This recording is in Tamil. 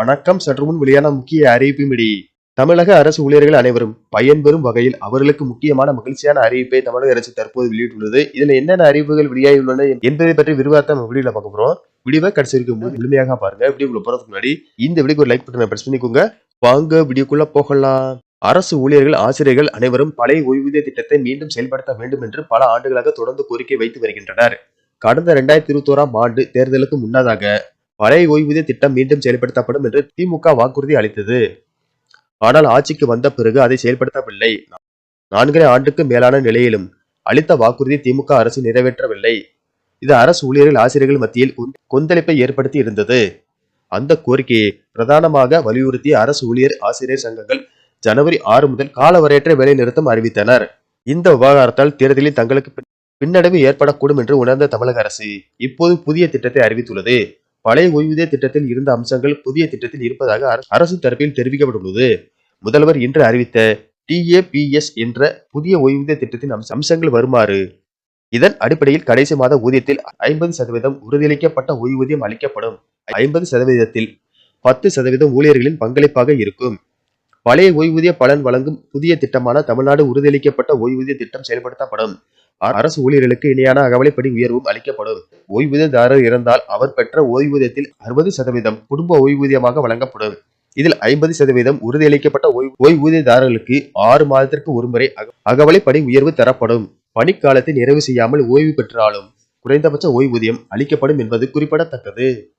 வணக்கம். சற்று முன் வெளியான முக்கிய அறிவிப்புமிடி தமிழக அரசு ஊழியர்கள் அனைவரும் பயன்பெறும் வகையில் அவர்களுக்கு முக்கியமான மகிழ்ச்சியான அறிவிப்பை தமிழக அரசு தற்போது வெளியிட்டுள்ளது. இதுல என்னென்ன அறிவிப்புகள் வெளியாகியுள்ளன என்பதை பற்றி விரிவாக நம்ம வீடியோல பார்க்க போறோம். வீடியோவை கடைசி வரைக்கும் முழுமையாக பாருங்க. வீடியோக்குள்ள போறதுக்கு முன்னாடி இந்த வீடியோக்கு ஒரு லைக் பட்டனை பிரஸ் பண்ணிக்கோங்க. வாங்க வீடியோக்குள்ள போகலாம். அரசு ஊழியர்கள் ஆசிரியர்கள் அனைவரும் பழைய ஓய்வூதிய திட்டத்தை மீண்டும் செயல்படுத்த வேண்டும் என்று பல ஆண்டுகளாக தொடர்ந்து கோரிக்கை வைத்து வருகின்றனர். கடந்த இரண்டாயிரத்தி இருபத்தோராம் ஆண்டு தேர்தலுக்கு முன்னதாக பழைய ஓய்வூதிய திட்டம் மீண்டும் செயல்படுத்தப்படும் என்று திமுக வாக்குறுதி அளித்தது. ஆனால் ஆட்சிக்கு வந்த பிறகு அதை செயல்படுத்தவில்லை. நான்கரை ஆண்டுக்கு மேலான நிலையிலும் அளித்த வாக்குறுதி திமுக அரசு நிறைவேற்றவில்லை. இது அரசு ஊழியர்கள் ஆசிரியர்கள் மத்தியில் கொந்தளிப்பை ஏற்படுத்தி இருந்தது. அந்த கோரிக்கையை பிரதானமாக வலியுறுத்தி அரசு ஊழியர் ஆசிரியர் சங்கங்கள் ஜனவரி ஆறு முதல் காலவரையற்ற வேலை நிறுத்தம் அறிவித்தனர். இந்த விவகாரத்தால் தேர்தலில் தங்களுக்கு பின்னடைவு ஏற்படக்கூடும் என்று உணர்ந்த தமிழக அரசு இப்போது புதிய திட்டத்தை அறிவித்துள்ளது. பழைய ஓய்வூதிய திட்டத்தில் இருந்த அம்சங்கள் புதிய திட்டத்தில் இருப்பதாக அர- அரசு தரப்பில் தெரிவிக்கப்பட்டுள்ளது. முதல்வர் இன்று அறிவித்த டிஏபிஎஸ் என்ற புதிய ஓய்வூதிய திட்டத்தின் அம்சங்கள் வருமாறு. இதன் அடிப்படையில் கடைசி மாத ஊதியத்தில் ஐம்பது சதவீதம் உறுதியளிக்கப்பட்ட ஓய்வூதியம் அளிக்கப்படும். ஐம்பது சதவீதத்தில் பத்து சதவீதம் ஊழியர்களின் பங்களிப்பாக இருக்கும். பழைய ஓய்வூதிய பலன் வழங்கும் புதிய திட்டமான தமிழ்நாடு உறுதியளிக்கப்பட்ட ஓய்வூதிய திட்டம் செயல்படுத்தப்படும். அரசு ஊழியர்களுக்கு இணையான அகவலைப்படி உயர்வும் அளிக்கப்படும். ஓய்வூதியதாரர் இருந்தால் அவர் பெற்ற ஓய்வூதியத்தில் அறுபது சதவீதம் குடும்ப ஓய்வூதியமாக வழங்கப்படும். இதில் ஐம்பது சதவீதம் உறுதியளிக்கப்பட்ட ஓய்வு- ஓய்வூதியதாரர்களுக்கு ஆறு மாதத்திற்கு ஒருமுறை அகவலைப்படி உயர்வு தரப்படும். பணிக்காலத்தை நிறைவு செய்யாமல் ஓய்வு பெற்றாலும் குறைந்தபட்ச ஓய்வூதியம் அளிக்கப்படும் என்பது குறிப்பிடத்தக்கது.